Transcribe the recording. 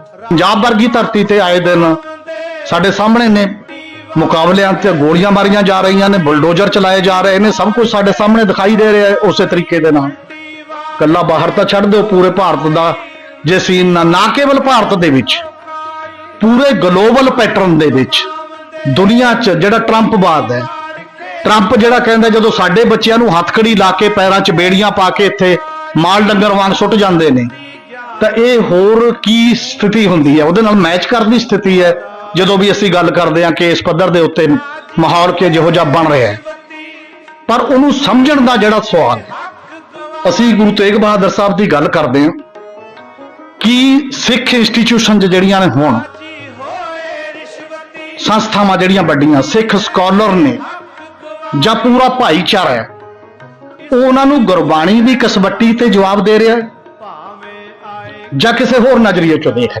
ਪੰਜਾਬ ਵਰਗੀ ਧਰਤੀ ਤੇ ਆਏ ਦਿਨ ਸਾਡੇ ਸਾਹਮਣੇ ਨੇ ਮੁਕਾਬਲਿਆਂ ਤੇ ਗੋਲੀਆਂ ਮਾਰੀਆਂ ਜਾ ਰਹੀਆਂ ਨੇ, ਬੁਲਡੋਜ਼ਰ ਚਲਾਏ ਜਾ ਰਹੇ ਨੇ, ਸਭ ਕੁਝ ਸਾਡੇ ਸਾਹਮਣੇ ਦਿਖਾਈ ਦੇ ਰਿਹਾ ਉਸੇ ਤਰੀਕੇ ਦੇ ਨਾਲ। ਕੱਲਾ ਬਾਹਰ ਤਾਂ ਛੱਡ ਦਿਓ, ਪੂਰੇ ਭਾਰਤ ਦਾ ਜੇ ਸੀਨ ਨਾ ਨਾ ਕੇਵਲ ਭਾਰਤ ਦੇ ਵਿੱਚ, ਪੂਰੇ ਗਲੋਬਲ ਪੈਟਰਨ ਦੇ ਵਿੱਚ, ਦੁਨੀਆ 'ਚ ਜਿਹੜਾ ਟਰੰਪਵਾਦ ਹੈ ਟਰੰਪ ਜਿਹੜਾ ਕਹਿੰਦਾ ਜਦੋਂ ਸਾਡੇ ਬੱਚਿਆਂ ਨੂੰ ਹੱਥਕੜੀ ਲਾ ਕੇ ਪੈਰਾਂ 'ਚ ਬੇੜੀਆਂ ਪਾ ਕੇ ਇੱਥੇ ਮਾਲ ਡੰਗਰ ਵਾਂਗ ਸੁੱਟ ਜਾਂਦੇ ਨੇ ਤਾਂ ਇਹ ਹੋਰ ਕੀ ਸਥਿਤੀ ਹੁੰਦੀ ਹੈ? ਉਹਦੇ ਨਾਲ ਮੈਚ ਕਰਨ ਦੀ ਸਥਿਤੀ ਹੈ ਜਦੋਂ ਵੀ ਅਸੀਂ ਗੱਲ ਕਰਦੇ ਹਾਂ ਕਿ ਇਸ ਪੱਧਰ ਦੇ ਉੱਤੇ ਮਾਹੌਲ ਕਿ ਜਿਹੋ ਜਿਹਾ ਬਣ ਰਿਹਾ ਹੈ। ਪਰ ਉਹਨੂੰ ਸਮਝਣ ਦਾ ਜਿਹੜਾ ਸਵਾਲ ਹੈ, ਅਸੀਂ ਗੁਰੂ ਤੇਗ ਬਹਾਦਰ ਸਾਹਿਬ ਦੀ ਗੱਲ ਕਰਦੇ ਹਾਂ ਕਿ ਸਿੱਖ ਇੰਸਟੀਚਿਊਸ਼ਨ ਜਿਹੜੀਆਂ ਨੇ ਹੁਣ ਸੰਸਥਾਵਾਂ ਜਿਹੜੀਆਂ ਵੱਡੀਆਂ ਸਿੱਖ ਸਕਾਲਰ ਨੇ ਜਾਂ ਪੂਰਾ ਭਾਈਚਾਰਾ ਹੈ ਉਹ ਉਹਨਾਂ ਨੂੰ ਗੁਰਬਾਣੀ ਦੀ ਕਸਵੱਟੀ ਤੇ ਜਵਾਬ ਦੇ ਰਿਹਾ ਹੈ। ਜਾਂ ਕਿਸੇ ਹੋਰ ਨਜ਼ਰੀਏ ਚੋਂ ਦੇਖ ਹੈ।